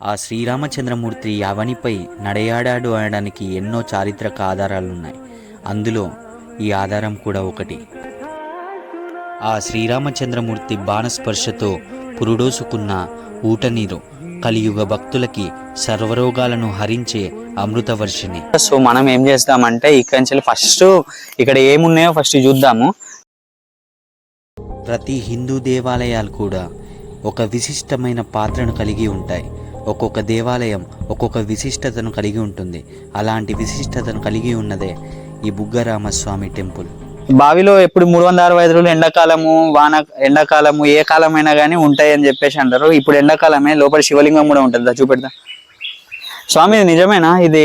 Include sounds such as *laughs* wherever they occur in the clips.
ఆ శ్రీరామచంద్రమూర్తి యావనిపై నడయాడాడు అనడానికి ఎన్నో చారిత్రక ఆధారాలున్నాయి. అందులో ఈ ఆధారం కూడా ఒకటి. ఆ శ్రీరామచంద్రమూర్తి బాణస్పర్శతో పురుడోసుకున్న ఊటనీరు కలియుగ భక్తులకి సర్వరోగాలను హరించే అమృతవర్షిణి సో మనం ఏం చేస్తామంటే ఇక్కడి నుంచి ఫస్ట్ ఇక్కడ ఏమున్నాయో ఫస్ట్ చూద్దాము. ప్రతి హిందూ దేవాలయాలు కూడా ఒక విశిష్టమైన పాత్రను కలిగి ఉంటాయి. ఒక్కొక్క దేవాలయం ఒక్కొక్క విశిష్టతను కలిగి ఉంటుంది. అలాంటి విశిష్టతను కలిగి ఉన్నదే ఈ బుగ్గరామస్వామి టెంపుల్. బావిలో ఎప్పుడు మూడు వందల అరవై ఐదు రోజులు ఎండాకాలము వాన ఎండాకాలము ఏ కాలమైనా కానీ ఉంటాయి అని చెప్పేసి అంటారు. ఇప్పుడు ఎండాకాలమే లోపల శివలింగం కూడా ఉంటుంది? చూపెడతా. స్వామి ఇది నిజమేనా? ఇది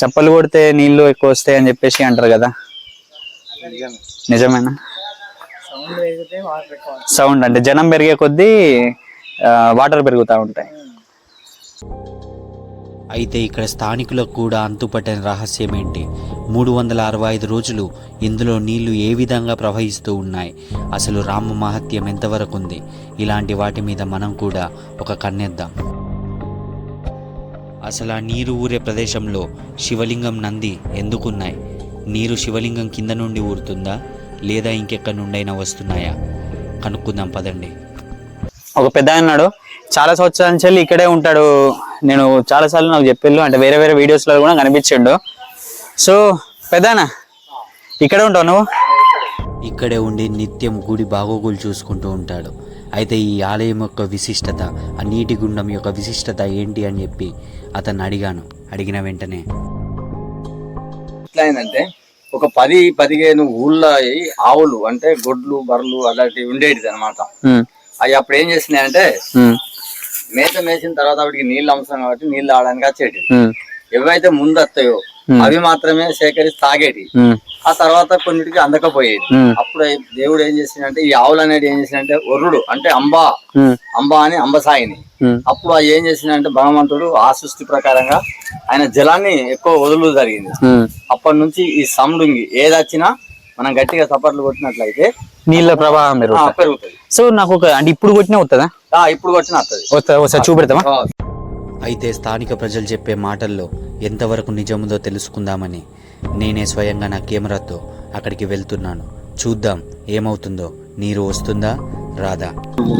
చప్పలు కొడితే నీళ్ళు ఎక్కువ వస్తాయి అని చెప్పేసి అంటారు కదా. నిజమేనా? సౌండ్ అంటే జనం పెరిగే కొద్దీ వాటర్ పెరుగుతూ ఉంటాయి. అయితే ఇక్కడ స్థానికులకు కూడా అంతుపట్టని రహస్యం ఏంటి మూడు వందల అరవై ఐదు రోజులు ఇందులో నీళ్ళు ఏ విధంగా ప్రవహిస్తూ ఉన్నాయి? అసలు రామ మహత్యం ఎంతవరకు ఉంది? ఇలాంటి వాటి మీద మనం కూడా ఒక కన్నెద్దాం. అసలు ఆ నీరు ఊరే ప్రదేశంలో శివలింగం నంది ఎందుకున్నాయి? నీరు శివలింగం కింద నుండి ఊరుతుందా? లేదా ఇంకెక్కడి నుండైనా వస్తున్నాయా? కనుక్కుందాం పదండి. ఒక పెద్ద ఆయన ఉన్నాడు. చాలా సంవత్సరాల నుంచి వెళ్ళి ఇక్కడే ఉంటాడు. నేను చాలా సార్లు నాకు చెప్పిళ్ళు అంటే వేరే వేరే వీడియోస్లో కూడా కనిపించిండు. సో పెద్దనా ఇక్కడే ఉంటావు నువ్వు? ఇక్కడే ఉండి నిత్యం గుడి బాగోగులు చూసుకుంటూ ఉంటాడు. అయితే ఈ ఆలయం యొక్క విశిష్టత ఆ నీటి గుండం యొక్క విశిష్టత ఏంటి అని చెప్పి అతన్ని అడిగాను. అడిగిన వెంటనే ఎట్లా అయిందంటే ఒక పది పదిహేను ఊళ్ళ ఆవులు అంటే గొడ్లు బర్రెలు అలాంటివి ఉండేటిది అనమాట అవి అప్పుడు ఏం చేసినాయంటే మేత మేసిన తర్వాత వాటికి నీళ్ళు అవసరం కాబట్టి నీళ్ళు ఆడడానికి వచ్చేటివి. ఉమ్, ఎవైతే ముందు వస్తాయో. అవి మాత్రమే సేకరించి తాగేటి ఆ తర్వాత కొన్నిటికి అందకపోయేది. అప్పుడు దేవుడు ఏం చేసిందంటే ఈ ఆవులు అనేది ఏం చేసిందంటే ఒర్రుడు అంటే అంబా. అంబా అని అంబసాయిని అప్పుడు అవి ఏం చేసిందంటే భగవంతుడు ఆ సృష్టి ప్రకారంగా ఆయన జలాన్ని ఎక్కువ వదులు జరిగింది. అప్పటి నుంచి ఈ సముడుంగి ఏది వచ్చినా మనం గట్టిగా సపర్లు కొట్టినట్లయితే నీళ్ళ ప్రవాహం పెరుగుతుంది. సో నాకు ఒక అంటే ఇప్పుడు కొట్టినా వస్తుందా ఆ, ఇప్పుడు కొట్టిన వస్తుంది ఒకసారి చూపెడతామా అయితే స్థానిక ప్రజలు చెప్పే మాటల్లో ఎంతవరకు నిజముందో తెలుసుకుందామని నేనే స్వయంగా నా కెమెరాతో అక్కడికి వెళ్తున్నాను. చూద్దాం ఏమవుతుందో. నీరు వస్తుందా? రాదా?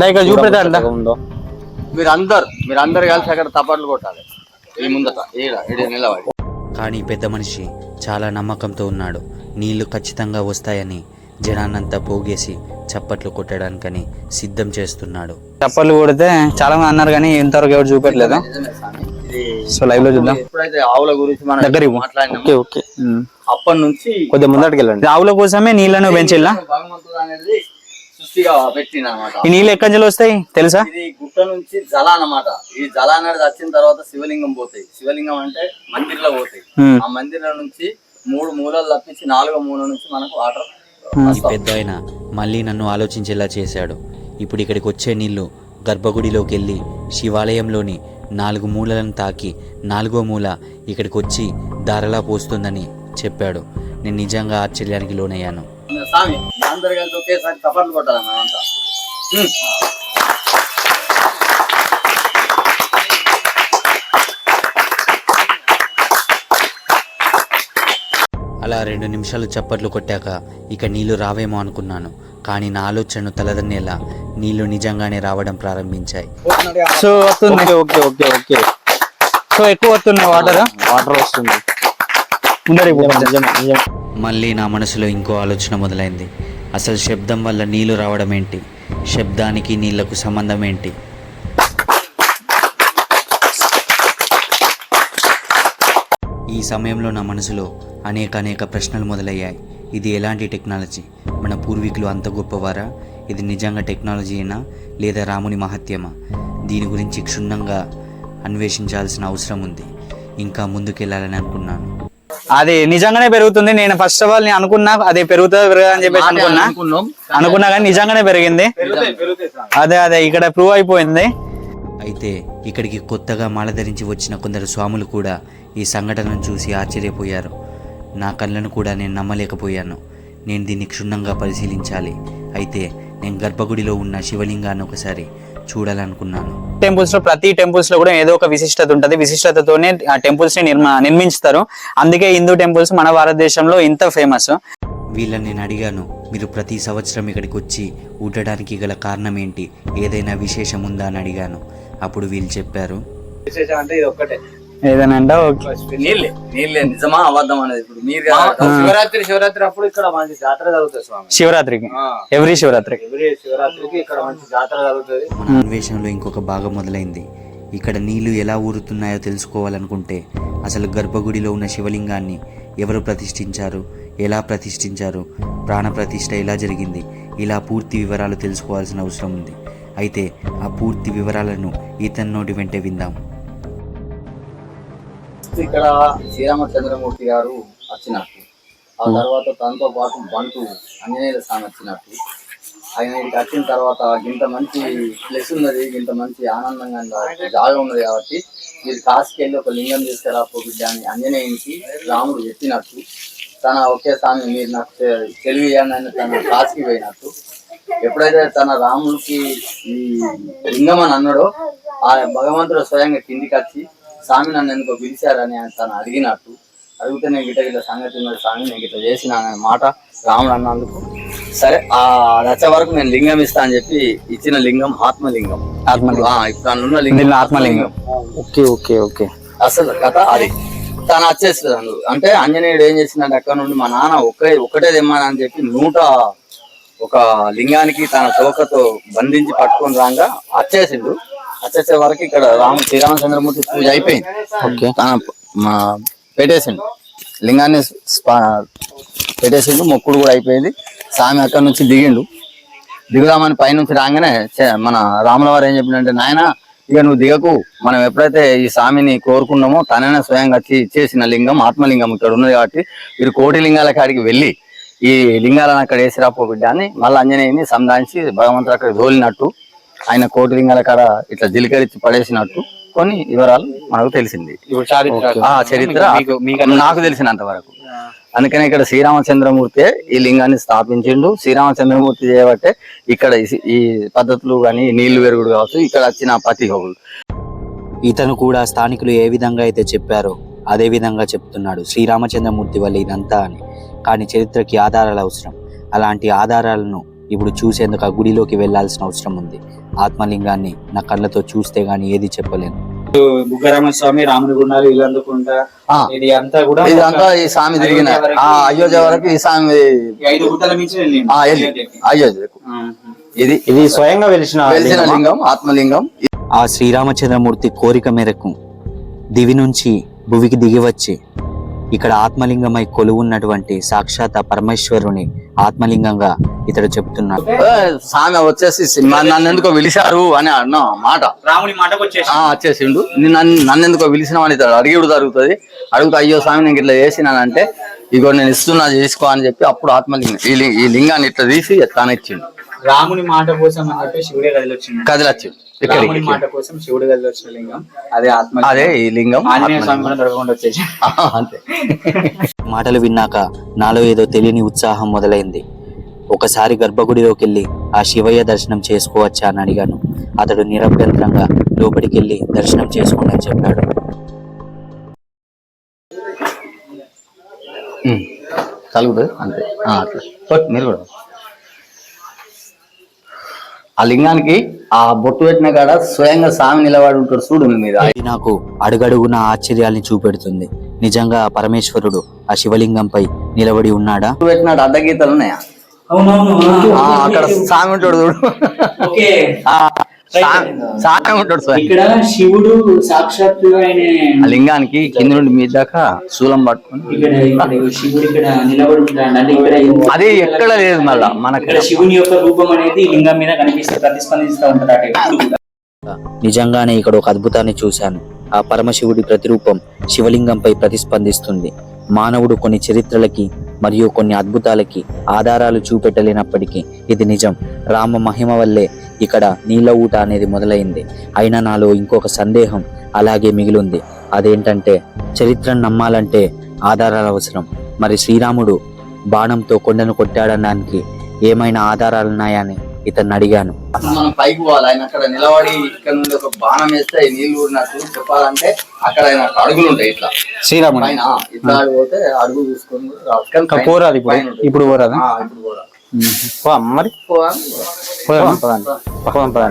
లైక్ చూపెడతా అంట. మీరందరు మీరందరు కలిసి అక్కడ తపర్లు కొట్టాలి. ఈ ముందట ఈడ ఈడ నిలబడి. కానీ పెద్ద మనిషి చాలా నమ్మకంతో ఉన్నాడు. నీళ్ళు ఖచ్చితంగా వస్తాయని జనాన్నంతా పోగేసి చప్పట్లు కొట్టడానికని సిద్ధం చేస్తున్నాడు. చప్పట్లు కొడితే చాలా మంది అన్నారు కానీ ఇంతవరకు ఎవరు చూపెట్టలేదు. సో లైవ్లో చూద్దాం. ఎప్పుడైతే ఆవుల గురించి మనం దగ్గర ఓకే ఓకే. అప్పటి నుంచి కొద్దిగా ముందటికి వెళ్ళండి ఆవుల కోసమే నీళ్ళను పెంచిల్లా? అనేది సృష్టిగా అనమాట ఈ నీళ్ళు ఎక్కడి నుంచి వస్తాయి? తెలుసా? ఇది గుట్ట నుంచి జల అన్నమాట. ఈ జల అనేది వచ్చిన తర్వాత శివలింగం పోతాయి. శివలింగం అంటే మందిర్లో పోతాయి. ఆ మందిరం నుంచి మూడు మూలలు తప్పించి నాలుగో మూల నుంచి మనకు వాటర్ ఈ పెద్ద ఆయన మళ్ళీ నన్ను ఆలోచించేలా చేశాడు. ఇప్పుడు ఇక్కడికి వచ్చే నీళ్ళు గర్భగుడిలోకి వెళ్ళి శివాలయంలోని నాలుగు మూలలను తాకి నాలుగో మూల ఇక్కడికి వచ్చి ధారలా పోస్తుందని చెప్పాడు. నేను నిజంగా ఆశ్చర్యానికి లోనయ్యాను. స్వామి అందరు కలిసి ఒకేసారి కొట్టాలి. అలా రెండు నిమిషాలు చప్పట్లు కొట్టాక ఇక నీళ్ళు రావేమో అనుకున్నాను. కానీ నా ఆలోచనను తలదన్నేలా నీళ్ళు నిజంగానే రావడం ప్రారంభించాయి. సో వస్తుంది ఓకే ఓకే ఓకే సో ఎక్కువ వస్తున్నాయి వాటర్ వాటర్ వస్తుంది. మళ్ళీ నా మనసులో ఇంకో ఆలోచన మొదలైంది. అసలు శబ్దం వల్ల నీళ్ళు రావడం ఏంటి? శబ్దానికి నీళ్ళకు సంబంధం ఏంటి? ఈ సమయంలో నా మనసులో అనేక అనేక ప్రశ్నలు మొదలయ్యాయి. ఇది ఎలాంటి టెక్నాలజీ? మన పూర్వీకులు అంత గొప్పవారా? ఇది నిజంగా టెక్నాలజీనా లేదా రాముని మహత్యమా? దీని గురించి క్షుణ్ణంగా అన్వేషించాల్సిన అవసరం ఉంది. ఇంకా ముందుకెళ్ళాలని అనుకున్నాను. అది నిజంగానే పెరుగుతుంది. నేను ఫస్ట్ ఆఫ్ ఆల్ నేను అనుకున్నా అది పెరుగుతుంది అని చెప్పేసి అనుకున్నా. అనుకున్నాం. అనుకున్నా కానీ నిజంగానే పెరిగింది. అదే అదే ఇక్కడ ప్రూవ్ అయిపోయింది. అయితే ఇక్కడికి కొత్తగా మాల ధరించి వచ్చిన కొందరు స్వాములు కూడా ఈ సంఘటనను చూసి ఆశ్చర్యపోయారు. నా కళ్ళను కూడా నేను నమ్మలేకపోయాను. నేను దీన్ని క్షుణ్ణంగా పరిశీలించాలి. అయితే నేను గర్భగుడిలో ఉన్న శివలింగాన్ని ఒకసారి చూడాలనుకున్నాను. టెంపుల్స్లో ప్రతి టెంపుల్స్లో కూడా ఏదో ఒక విశిష్టత ఉంటది. విశిష్టతతోనే ఆ టెంపుల్స్ని నిర్మా నిర్మించుతారు. అందుకే హిందూ టెంపుల్స్ మన భారతదేశంలో ఇంత ఫేమస్. వీళ్ళని నేను అడిగాను మీరు ప్రతి సంవత్సరం ఇక్కడికి వచ్చి ఉండడానికి గల కారణం ఏంటి? ఏదైనా విశేషం ఉందా అని అడిగాను. అప్పుడు వీళ్ళు చెప్పారు. విశేషం అంటే ఇది ఒక్కటే. ఏదైనా అంటే ఓకే. నీళ్ళే నీళ్ళే నిజమా అబద్ధం అనేది ఇప్పుడు? మీరు శివరాత్రి శివరాత్రి అప్పుడు ఇక్కడ మంచి జాతర జరుగుతుంది స్వామి. శివరాత్రికి. ఎవ్రీ శివరాత్రికి? ఎవ్రీ శివరాత్రికి ఇక్కడ మంచి జాతర జరుగుతుంది. అన్వేషణలో ఇంకొక భాగం మొదలైంది. ఇక్కడ నీళ్ళు ఎలా ఊరుతున్నాయో తెలుసుకోవాలనుకుంటే అసలు గర్భగుడిలో ఉన్న శివలింగాన్ని ఎవరు ప్రతిష్ఠించారు? ఎలా ప్రతిష్ఠించారు? ప్రాణ ప్రతిష్ఠ ఎలా జరిగింది? ఇలా పూర్తి వివరాలు తెలుసుకోవాల్సిన అవసరం ఉంది. అయితే ఆ పూర్తి వివరాలను ఇతని నోటి వెంటే విందాం. ఇక్కడ శ్రీరామచంద్రమూర్తి గారు వచ్చినట్టు. ఆ తర్వాత తనతో పాటు బంటు ఆంజనేయుల స్వామి వచ్చినట్టు. ఆయన ఇక్కడికి వచ్చిన తర్వాత ఇంత మంచి ప్లస్ ఉన్నది ఇంత మంచి ఆనందంగా జాగా ఉన్నది కాబట్టి మీరు కాశీకి వెళ్ళి ఒక లింగం తీసుకురా పో బిడ్డ అని ఆంజనేయునికి రాముడు చెప్పినట్టు. తన ఒకే స్వామి మీరు నాకు తె- తెలివి ఇవ్వండి అని తన కాశీకి పోయినట్టు. ఎప్పుడైతే తన రాముడికి ఈ లింగం అని అన్నాడో ఆ భగవంతుడు స్వయంగా కిందికి వచ్చి స్వామి నన్ను ఎందుకో పిలిచారని ఆయన తను అడిగినట్టు. అడిగితే నేను గిట్ట గిట్ట సంగతి ఉన్నది స్వామి నేను గిట్ట చేసిన మాట రాముడు అన్నందుకు. సరే ఆ రచ వరకు నేను లింగం ఇస్తా అని చెప్పి ఇచ్చిన లింగం ఆత్మలింగం. ఆత్మలింగం. ఇప్పుడు అందులో లింగం ఆత్మలింగం. Okay okay okay. అసలు కథ అది. తను వచ్చేస్తుంది అంటే ఆంజనేయుడు ఏం చేసిందంటే అక్కడ నుండి మా నాన్న ఒకే ఒకటే తెమ్మని అని చెప్పి నూట ఒక లింగానికి తన తోకతో బంధించి పట్టుకొని రాగా వచ్చేసిండు. వచ్చేసే వరకు ఇక్కడ రామ శ్రీరామచంద్రమూర్తి పూజ అయిపోయింది. తన మా పెట్టేసిండు. లింగాన్ని పెట్టేసిండు. మొక్కుడు కూడా అయిపోయింది. స్వామి అక్కడ నుంచి దిగిండు. దిగుదామని పైనుంచి రాగానే మన రాముల వారు ఏం చెప్పిండంటే నాయన ఇక నువ్వు దిగకు. మనం ఎప్పుడైతే ఈ స్వామిని కోరుకున్నామో తననే స్వయంగా ఇచ్చేసిన లింగం ఆత్మలింగం ఇక్కడ ఉన్నది కాబట్టి మీరు కోటి లింగాల కాడికి వెళ్ళి ఈ లింగాలను అక్కడ వేసిరాపో బిడ్డ అని మళ్ళీ అంజనేయుని సంధానించి భగవంతుడు అక్కడ దోలినట్టు ఆయన కోటి లింగాల కాడ ఇట్లా జిలికరించి పడేసినట్టు కొన్ని వివరాలు మనకు తెలిసింది. ఆ చరిత్ర నాకు తెలిసినంత వరకు. అందుకనే ఇక్కడ శ్రీరామచంద్రమూర్తి ఈ లింగాన్ని స్థాపించిండు. శ్రీరామచంద్రమూర్తి చేయబట్టే ఇక్కడ ఈ- పద్ధతులు గాని నీళ్ళు వెరుగుడు కావచ్చు ఇక్కడ వచ్చిన పతి హోగులు. ఇతను కూడా స్థానికులు ఏ విధంగా అయితే చెప్పారో అదే విధంగా చెప్తున్నాడు శ్రీరామచంద్రమూర్తి వల్ల ఇదంతా అని. కానీ చరిత్రకి ఆధారాలు అవసరం. అలాంటి ఆధారాలను ఇప్పుడు చూసేందుకు ఆ గుడిలోకి వెళ్ళాల్సిన అవసరం ఉంది. ఆత్మలింగాన్ని నా కళ్ళతో చూస్తే గానీ ఏది చెప్పలేను. స్వామి రాముని గుండాలు ఇల్లందుకుంటా ఆ, ఇది అంతా కూడా ఇదంతా ఈ స్వామి తిరిగిన ఆ అయోధ్య వరకు ఈ స్వామి ఈ ఐదు గుట్టల మించి అయోధ్యకు. ఇది ఇది స్వయంగా వెలిసిన వెలిసిన లింగం ఆత్మలింగం. ఆ శ్రీరామచంద్రమూర్తి కోరిక మేరకు దివి నుంచి భువికి దిగివచ్చి ఇక్కడ ఆత్మలింగమై కొలువున్నటువంటి సాక్షాత్ పరమేశ్వరుని ఆత్మలింగంగా ఇతడు చెప్తున్నాడు. స్వామి వచ్చేసి "మ- నన్ను ఎందుకో పిలిచారు అని అన్న మాట. రాముని మాటకు వచ్చేసిండు. "ని- నన్ను ఎందుకో పిలిచినామని ఇతడు అడిగిడు జరుగుతుంది. అడుగుతా అయ్యో స్వామి నేను ఇట్లా చేసినానంటే ఇగో నేను ఇస్తున్నా చేసుకో అని చెప్పి అప్పుడు ఆత్మలింగం ఈ లి- ఈ లింగాన్ని ఇట్లా తీసి తాను ఇచ్చిండు రాముని మాట కోసం అని చెప్పి శివుడే గదిలో వచ్చిండు కదిలొచ్చిండు. రాముని ఇక్కడికి మాట కోసం శివుడు గదిలో వచ్చిన లింగం. అదే ఆత్మ అదే ఈ లింగం. ఆంజనేయ స్వామి కూడా దొరకకుండా వచ్చేసి *laughs* ఆ, అంతే. మాటలు విన్నాక నాలో ఏదో తెలియని ఉత్సాహం మొదలైంది. ఒకసారి గర్భగుడిలోకి వెళ్ళి ఆ శివయ్య దర్శనం చేసుకోవచ్చా అని అడిగాను. అతడు నిరభ్యంతరంగా లోపలికి వెళ్ళి దర్శనం చేసుకోండి అని చెప్పాడు. ఉమ్. కలుగుతుంది? అంతే. అట్లా. మీరు కూడా. ఆ లింగానికి ఆ బొట్టు పెట్టిన కాడ స్వయంగా స్వామి నిలబడి ఉంటాడు చూడు మీద. ఇది నాకు అడుగడుగున ఆశ్చర్యాల్ని చూపెడుతుంది. నిజంగా పరమేశ్వరుడు ఆ శివలింగంపై నిలబడి ఉన్నాడా? బొట్టు పెట్టినాడు అడ్డగీతలు ఉన్నాయా? అక్కడ స్వామి ఉంటాడు చూడు. ఉంటాడు ఇక్కడ శివుడు సాక్షాత్తుగా ఆయన ఆ లింగానికి కింద నుండి మీద దాకా శూలం పట్టుకొని ఇక్కడ శివుడు ఇక్కడ నిలబడి ఉంటాడు అంటే ఇక్కడ అది ఎక్కడ లేదు మళ్ళా మనకి. ఇక్కడ శివుని యొక్క రూపం అనేది లింగం మీద కనిపిస్తే ప్రతిస్పందిస్తూ ఉంటాడు. నిజంగానే ఇక్కడ ఒక అద్భుతాన్ని చూశాను. ఆ పరమశివుడి ప్రతిరూపం శివలింగంపై ప్రతిస్పందిస్తుంది. మానవుడు కొన్ని చరిత్రలకి మరియు కొన్ని అద్భుతాలకి ఆధారాలు చూపెట్టలేనప్పటికీ ఇది నిజం. రామ మహిమ వల్లే ఇక్కడ నీళ్ళ ఊట అనేది మొదలైంది. అయినా నాలో ఇంకొక సందేహం అలాగే మిగిలింది. అదేంటంటే చరిత్రను నమ్మాలంటే ఆధారాలు అవసరం. మరి శ్రీరాముడు బాణంతో కొండను కొట్టాడనడానికి ఏమైనా ఆధారాలున్నాయని ఇతన్ని అడిగాను. అసలు మనం పైకి పోవాలి. ఆయన అక్కడ నిలబడి ఇక్కడ నుండి ఒక బాణం వేస్తే నీళ్ళు ఊరినట్టు చెప్పాలంటే అక్కడ ఆయన అడుగులు ఉంటాయి ఇట్లా. శ్రీరాముడు పైన ఆ, ఇట్లా పోతే అడుగు చూసుకొని పోరాదు ఇప్పుడు. ఇప్పుడు పోరాదా? ఆ, ఇప్పుడు పోరాదు.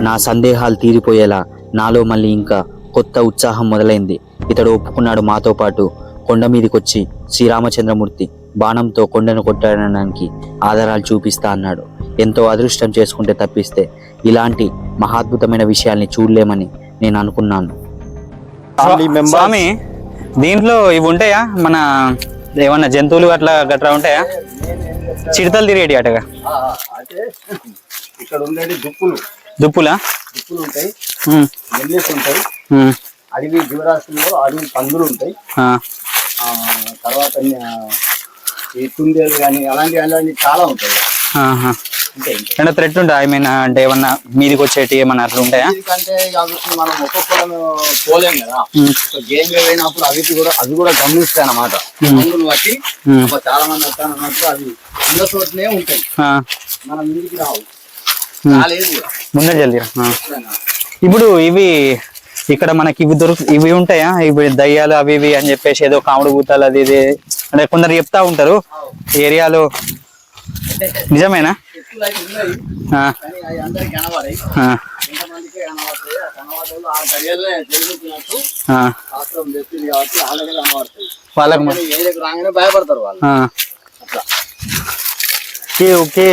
నా సందేహాలు తీరిపోయేలా నాలో మళ్ళీ ఇంకా కొత్త ఉత్సాహం మొదలైంది. ఇతడు ఒప్పుకున్నాడు మాతో పాటు. కొండ మీదకొచ్చి శ్రీరామచంద్రమూర్తి బాణంతో కొండను కొట్టడానికి ఆధారాలు చూపిస్తా అన్నాడు. ఎంతో అదృష్టం చేసుకుంటే తప్పిస్తే ఇలాంటి మహాద్భుతమైన విషయాల్ని చూడలేమని నేను అనుకున్నాను. స్వామి దీంట్లో ఇవి ఉంటాయా? మన ఏమన్నా జంతువులు అట్లా గట్రా ఉంటాయా చిడతలు తిరిగేటి అటగా? ఇక్కడ ఉండేది దుప్పులు. దుప్పులా? దుప్పులు ఉంటాయి. నెల్లేసి ఉంటాయి. అడవి జీవరాశుల్లో అడవి పందులు ఉంటాయి. తర్వాత ఈ కుందేలు కానీ అలాంటి అలాంటి చాలా ఉంటాయి. ఉంటాయి ఉంటాయి. ఏమన్నా థ్రెట్ ఉంటా ఐ మీన్ అంటే ఏమన్నా మీదికి వచ్చేటి ఏమన్నా అట్లా ఉంటాయా? ఎందుకంటే కాబట్టి మనం ఒక్కొక్కరం పోలేం కదా. ఉమ్, గేమ్లో పోయినప్పుడు అవి కూడా అవి కూడా గమనిస్తాయి అన్నమాట. బట్టి చాలా మంది వస్తాను అన్నట్టు అవి ఉన్న చోటనే ఉంటాయి. మనం రావు ముందే. ఎప్పుడైనా. ఇప్పుడు ఇవి ఇక్కడ మనకి ఇవి దొరుకు ఇవి ఉంటాయా? ఇవి దయ్యాలు అవి ఇవి అని చెప్పేసి ఏదో కాముడు భూతాలు అది ఇది అంటే కొందరు చెప్తా ఉంటారు. ఏరియాలో నిజమేనా? వాళ్ళకి భయపడతారు వాళ్ళు ఓకే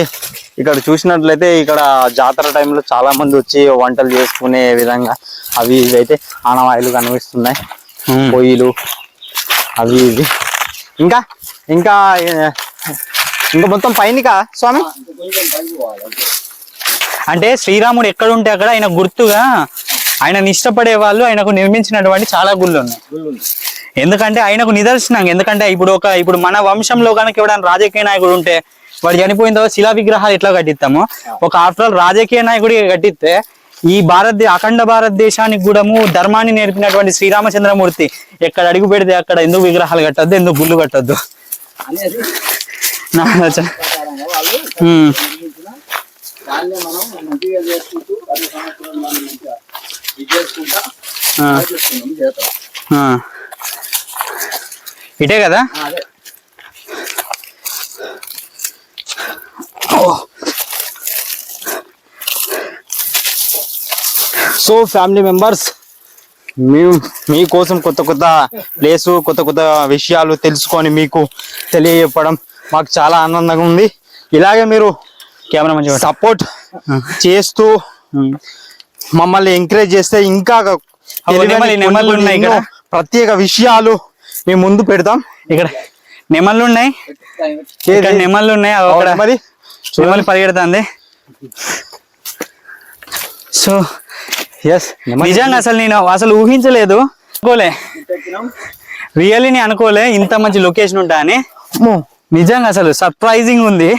ఇక్కడ చూసినట్లయితే ఇక్కడ జాతర టైంలో చాలా మంది వచ్చి వంటలు చేసుకునే విధంగా అవి ఇవి అయితే ఆనవాయిలు కనిపిస్తున్నాయి. పొయ్యిలు అవి ఇవి. ఇంకా? ఇంకా ఇంకా మొత్తం పైనకా స్వామి. అంటే శ్రీరాముడు ఎక్కడ ఉంటే అక్కడ ఆయన గుర్తుగా ఆయనను ఇష్టపడే వాళ్ళు ఆయనకు నిర్మించినటువంటి చాలా గుళ్ళు ఉన్నాయి గుళ్ళు ఉన్నాయి. ఎందుకంటే ఆయనకు నిదర్శనం ఎందుకంటే ఇప్పుడు ఒక ఇప్పుడు మన వంశంలో కనుక ఎవడైనా రాజకీయ నాయకుడు ఉంటే వాడు చనిపోయిన తర్వాత శిలా విగ్రహాలు ఎట్లా కట్టిస్తామో ఒక ఆఫ్టర్ ఆల్ రాజకీయ నాయకుడి కట్టిస్తే ఈ భారత అఖండ భారతదేశానికి కూడాము ధర్మాన్ని నేర్పినటువంటి శ్రీరామచంద్రమూర్తి ఎక్కడ అడుగు పెడితే అక్కడ ఎందుకు విగ్రహాలు కట్టద్దు ఎందుకు గుళ్ళు కట్టద్దు *laughs* ఇటే కదా? సో ఫ్యామిలీ మెంబర్స్ మేము మీకోసం కొత్త కొత్త ప్లేసు కొత్త కొత్త విషయాలు తెలుసుకొని మీకు తెలియజెప్పడం మాకు చాలా ఆనందంగా ఉంది. ఇలాగే మీరు కెమెరా మంచిగా సపోర్ట్ చేస్తూ. మమ్మల్ని ఎంకరేజ్ చేస్తే ఇంకా ప్రత్యేక విషయాలు మేము ముందు పెడతాం. ఇక్కడ నెమళ్ళు ఉన్నాయి. నెమళ్ళు ఉన్నాయి. మరి? నెమలి పరిగెడుతుంది. సో ఎస్ నిజంగా అసలు నేను అసలు ఊహించలేదు. అనుకోలే. రియల్లీ అనుకోలే. ఇంత మంచి లొకేషన్ ఉంటా అని. నిజంగా అసలు సర్ప్రైజింగ్ ఉంది.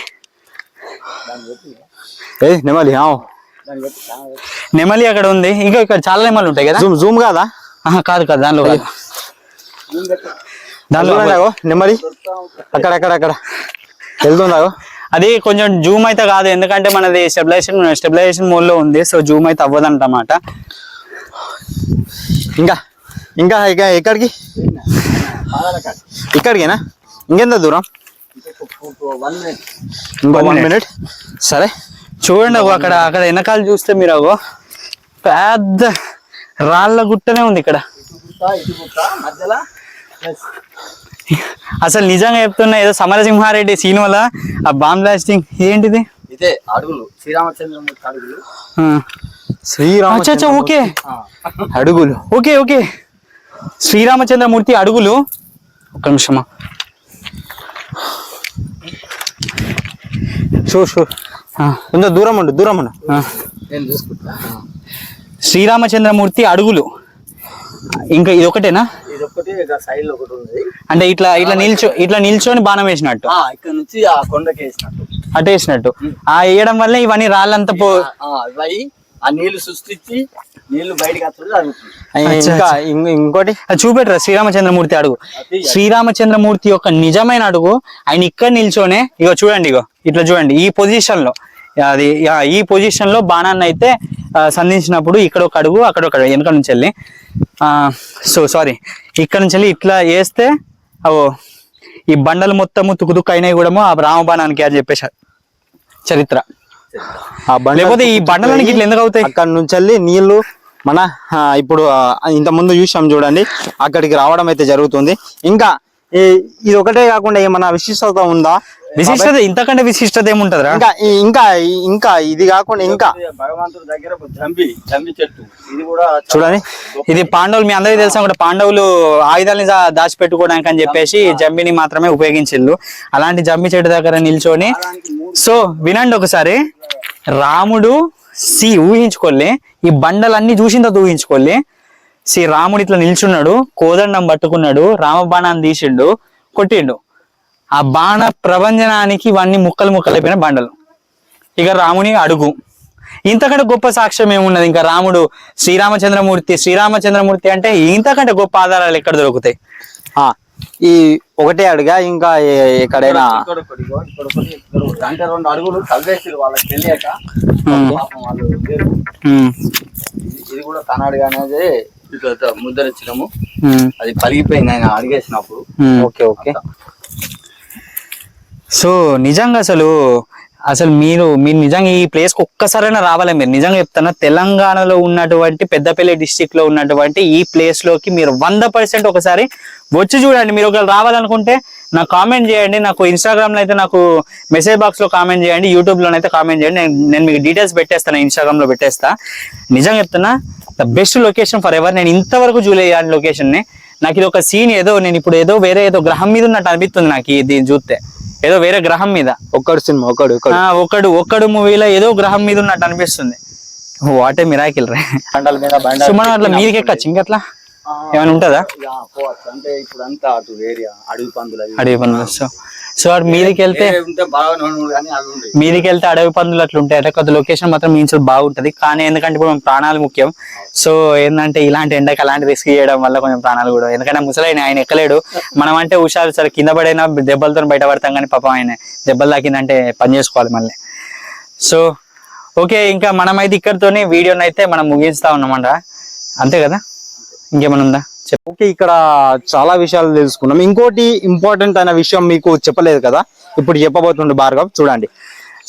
ఏ నెమలి నెమలి అక్కడ ఉంది. ఇంకా ఇక్కడ చాలా నెమలు ఉంటాయి కదా? జూమ్ జూమ్ కాదా? కాదు కాదు దానిలో దానిలో నెమలి? అక్కడ అక్కడ అక్కడ. వెళ్తుందాగో అది కొంచెం జూమ్ అయితే కాదు. ఎందుకంటే మనది స్టెబిలైజేషన్ స్టెబిలైజేషన్ మోడ్లో ఉంది. సో జూమ్ అయితే అవ్వదన్నమాట. ఇంకా ఇంకా ఇక ఎక్కడికి? ఇక్కడికేనా? ఇంకెంత దూరం? వన్ మినిట్ ఇంకో One వన్ minute. మినిట్ సరే. చూడండి అగో అక్కడ అక్కడ వెనకాల చూస్తే మీరు అగో పెద్ద రాళ్ళ గుట్టనే ఉంది ఇక్కడ. గుట్ట ఇటు గుట్ట మధ్యలో ప్లస్ అసలు నిజంగా చెప్తున్నా ఏదో సమరసింహారెడ్డి సినిమాలో ఆ బాంబ్ బ్లాస్టింగ్ ఏంటిది? ఇదే అడుగులు శ్రీరామచంద్రమూర్తి అడుగులు. శ్రీరామ ఓకే. అడుగులు. Okay okay. శ్రీరామచంద్రమూర్తి అడుగులు. ఒక నిమిషమా. షూ షూ ఆ, కొంచెం దూరం ఉండు దూరం ఉండు. శ్రీరామచంద్రమూర్తి అడుగులు. ఇంకా ఇది ఒకటేనా? అంటే ఇట్లా ఇట్లా నిల్చో ఇట్లా నిల్చొని బాణం వేసినట్టు. ఆ ఇక్కడ నుంచి ఆ కొండకి వేసినట్టు. అటు వేసినట్టు. ఆ వేయడం వల్ల ఇవన్నీ రాళ్ళంతా పో ఆ, ఇవి ఆ నీళ్ళు సృష్టించి నీళ్ళు బయటకు వస్తుంది జరుగుతుంది అచ్చా, ఇంకా ఇంకోటి? అది చూపెట్టరా శ్రీరామచంద్రమూర్తి అడుగు. అది శ్రీరామచంద్రమూర్తి యొక్క నిజమైన అడుగు ఆయన ఇక్కడ నిల్చోనే ఇగో చూడండి ఇగో ఇట్లా చూడండి ఈ పొజిషన్లో అది ఈ పొజిషన్లో బాణాన్ని అయితే సంధించినప్పుడు ఇక్కడ ఒక అడుగు అక్కడ ఒక అడుగు వెనక నుంచి వెళ్ళి. సో సారీ ఇక్కడ నుంచి వెళ్ళి ఇట్లా వేస్తే అవో ఈ బండలు మొత్తము తుకుతుకు అయినాయి కూడా ఆ రామబాణానికి అని చెప్పేసి చరిత్ర. ఆ బండ లేకపోతే ఈ బండలకి ఇట్లా ఎందుకు అవుతాయి? అక్కడ నుంచి వెళ్ళి నీళ్ళు మన ఆ, ఇప్పుడు ఆ, ఇంత ముందు చూసాం చూడండి అక్కడికి రావడం అయితే జరుగుతుంది. ఇంకా ఈ- ఇది ఒకటే కాకుండా ఏమన్నా విశిష్టత ఉందా? విశిష్టత ఇంతకంటే విశిష్టత ఏముంటదిరా? ఇంకా ఇంకా ఇంకా ఇది కాకుండా ఇంకా. భగవంతుడి దగ్గర ఒక జంబి జంబి చెట్టు. ఇది కూడా చూడండి ఇది పాండవులు మీ అందరికీ తెలుసా కూడా పాండవులు ఆయుధాలని దా- దాచిపెట్టుకోవడానికి అని చెప్పేసి జంబిని మాత్రమే ఉపయోగించిల్లు. అలాంటి జంబి చెట్టు దగ్గర నిల్చొని సో వినండి ఒకసారి. రాముడు సి ఊహించుకోలే. ఈ బండలన్నీ చూసిన తర్వాత ఊహించుకోలే. సి రాముడు ఇట్లా నిల్చున్నాడు కోదండం పట్టుకున్నాడు రామబాణాన్ని తీసిండు కొట్టిండు. ఆ బాణ ప్రవంజనానికి ఇవన్నీ ముక్కలు ముక్కలు అయిపోయిన బండలు. ఇక రాముని అడుగు. ఇంతకంటే గొప్ప సాక్ష్యం ఏమున్నది? ఇంకా రాముడు శ్రీరామచంద్రమూర్తి శ్రీరామచంద్రమూర్తి అంటే ఇంతకంటే గొప్ప ఆధారాలు ఎక్కడ దొరుకుతాయి? ఆ, ఈ ఒకటే అడుగా ఇంకా ఎక్కడైనా. అంటే రెండు అడుగులు తవ్వేసిరు వాళ్ళకి తెలియక. వాళ్ళు ఇది- కూడా కనాడిగా అనేది ఇట్లా ముద్దరిచ్చినాము అది పలిగిపోయింది ఆయన అడిగేసినప్పుడు. Okay okay. సో నిజంగా అసలు అసలు మీరు మీరు నిజంగా ఈ ప్లేస్కి ఒక్కసారైనా రావాలి మీరు? నిజంగా చెప్తున్నా తెలంగాణలో ఉన్నటువంటి పెద్దపల్లి డిస్టిక్లో ఉన్నటువంటి ఈ ప్లేస్లోకి మీరు వంద పర్సెంట్ ఒకసారి వచ్చి చూడండి. మీరు ఒకవేళ రావాలనుకుంటే నాకు కామెంట్ చేయండి. నాకు ఇన్స్టాగ్రామ్లో అయితే నాకు మెసేజ్ బాక్స్లో కామెంట్ చేయండి. యూట్యూబ్ అయితే కామెంట్ చేయండి. నేను మీకు డీటెయిల్స్ పెట్టేస్తాను. ఇన్స్టాగ్రామ్లో పెట్టేస్తా. నిజంగా చెప్తున్నా the best location for ever నేను ఇంతవరకు చూలే లొకేషన్ని. నాకు ఇది ఒక సీన్ ఏదో నేను ఇప్పుడు ఏదో వేరే ఏదో గ్రహం మీద ఉన్నట్టు అనిపిస్తుంది నాకు ఇది చూస్తే. ఏదో వేరే గ్రహం మీద. ఒక్కడు సినిమా ఒకడు ఒకడు. ఒక్కడు మూవీలో ఏదో గ్రహం మీద ఉన్నట్టు అనిపిస్తుంది. వాటే మిరాకిల్ రే. బండల మీద బండ సో మనం అట్లా మీదకి ఎక్కచ్చు ఇంకట్లా? ఏమైనా ఉంటుందా. అంటే ఇప్పుడు అంతా అటు ఏరియా అడవి పందులు అడవి పందులు సో. సో అటు మీదకి వెళ్తే మీదకి వెళ్తే అడవి పందులు అట్లా ఉంటాయి. కొద్ది లొకేషన్ మాత్రం మీ ఇంట్లో బాగుంటది. కానీ ఎందుకంటే ఇప్పుడు ప్రాణాలు ముఖ్యం. సో ఏంటంటే ఇలాంటి ఎండకి అలాంటి రిస్క్ చేయడం వల్ల కొంచెం ప్రాణాలు కూడా ఎందుకంటే ముసలైన ఆయన ఎక్కలేడు. మనం అంటే హుషారు సరే కింద పడైనా దెబ్బలతో బయటపడతాం కానీ పాపం ఆయన దెబ్బలు తాకిందంటే పని చేసుకోవాలి మళ్ళీ. సో ఓకే ఇంకా మనమైతే ఇక్కడితోనే వీడియోని అయితే మనం ముగిస్తా ఉన్నామంట అంతే కదా? ఇంకేమైనా ఉందా ఓకే ఇక్కడ చాలా విషయాలు తెలుసుకున్నాం. ఇంకోటి ఇంపార్టెంట్ అయిన విషయం మీకు చెప్పలేదు కదా? ఇప్పుడు చెప్పబోతుండే భార్గవ్ చూడండి.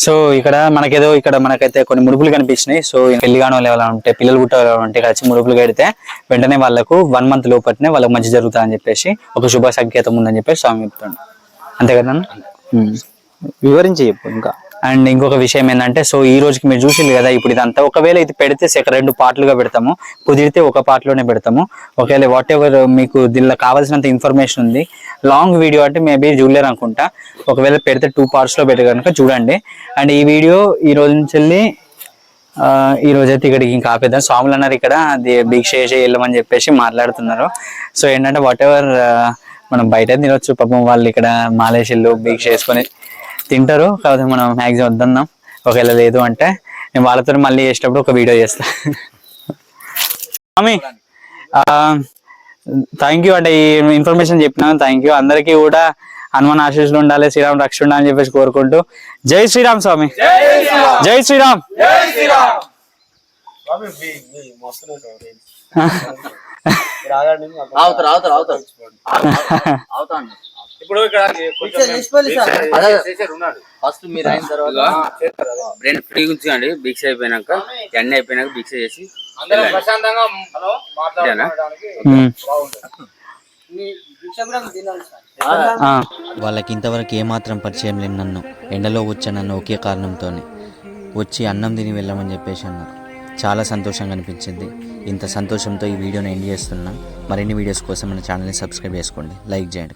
సో ఇక్కడ మనకేదో ఇక్కడ మనకైతే కొన్ని ముడుపులు కనిపించినాయి సో పెళ్ళిగానో ఎవరైనా ఉంటే పిల్లలు పుట్ట ఉంటే ఇక్కడ వచ్చి ముడుపులు కడితే వెంటనే వాళ్ళకు వన్ మంత్ లోపట్నే వాళ్ళకి మంచి జరుగుతా అని చెప్పేసి ఒక శుభ సంకేతం ఉందని చెప్పేసి స్వామి చెప్తాడు. అంతే కదా వివరించి చెప్పు ఇంకా. అండ్ ఇంకొక విషయం ఏంటంటే సో ఈ రోజుకి మీరు చూసింది కదా ఇప్పుడు ఇదంతా. ఒకవేళ ఇది పెడితే సెక రెండు పార్ట్లుగా పెడతాము. కుదిరితే ఒక పార్ట్లోనే పెడతాము. ఒకవేళ వాట్ ఎవర్ మీకు దీనిలో కావాల్సినంత ఇన్ఫర్మేషన్ ఉంది. లాంగ్ వీడియో అంటే మేబీ చూడలేరు అనుకుంటా. ఒకవేళ పెడితే టూ పార్ట్స్లో పెట్టి కనుక చూడండి. అండ్ ఈ వీడియో ఈ రోజు నుంచి వెళ్ళి ఈ రోజైతే ఇక్కడికి ఇంకా ఆపేద్దాం. స్వాములు అన్నారు ఇక్కడ అది భిక్ష చేసి వెళ్ళమని చెప్పేసి మాట్లాడుతున్నారు. సో ఏంటంటే వాట్ ఎవర్ మనం బయట తినొచ్చు. పాపం వాళ్ళు ఇక్కడ మాలేసిల్లు భిక్ష చేసుకొని తింటారు కాకపోతే మనం మ్యాక్సిమం వద్దన్నాం. ఒకవేళ లేదు అంటే నేను వాళ్ళతో మళ్ళీ చేసేటప్పుడు ఒక వీడియో చేస్తా. స్వామి థ్యాంక్ యూ అంటే ఈ ఇన్ఫర్మేషన్ చెప్పినాను థ్యాంక్ యూ అందరికీ కూడా హనుమాన్ ఆశీస్సులు ఉండాలి శ్రీరామ్ రక్ష ఉండాలని చెప్పేసి కోరుకుంటూ. జై శ్రీరామ్ స్వామి. జై శ్రీరామ్. అవుతారు అవుతారు అవుతారు అవుతాను. ఇప్పుడు ఇక్కడ ఫస్ట్ మీరు అయిన తర్వాత బ్రెయిన్ ఫ్రీ భిక్ష అయిపోయినాక అన్ని అయిపోయినాక భిక్ష చేసి ప్రశాంతంగా. వాళ్ళకి ఇంతవరకు ఏమాత్రం పరిచయం లేని నన్ను ఎండలో వచ్చానన్న ఒకే కారణంతోనే వచ్చి అన్నం తిని వెళ్ళమని చెప్పేసి అన్నారు. చాలా సంతోషంగా అనిపించింది. ఇంత సంతోషంతో ఈ వీడియోని ఎండ్ చేస్తున్నా. మరిన్ని వీడియోస్ కోసం మన ఛానల్ని సబ్స్క్రైబ్ చేసుకోండి. లైక్ చేయండి.